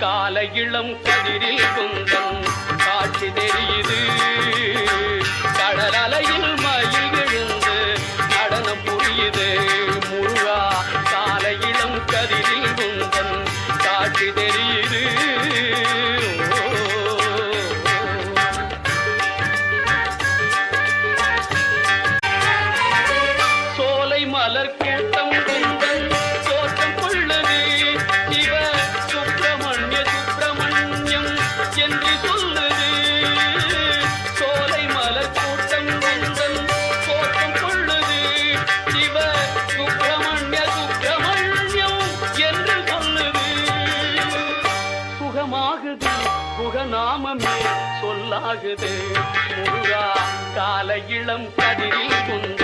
கால இளம் கதிரில் குந்தன் காட்சி தெரியுது. கடல் அலையில் மயில் விழுந்து நடனம் புரியுது. முருகா கால இளம் கதிரில் குந்தன் காட்சி தெரியுது. சோலை மலர் கூட்டம் நன்றி சொல்லுது. சோலை மலர் கூட்டம் குந்தன் கோட்டம் கொள்ளுது. சிவ சுப்பிரமணிய சுப்பிரமணியம் என்று சொல்லுது. சுகமாகுது புகநாமமே சொல்லாகுது. முருகா கால இளம் கதிரில் குந்த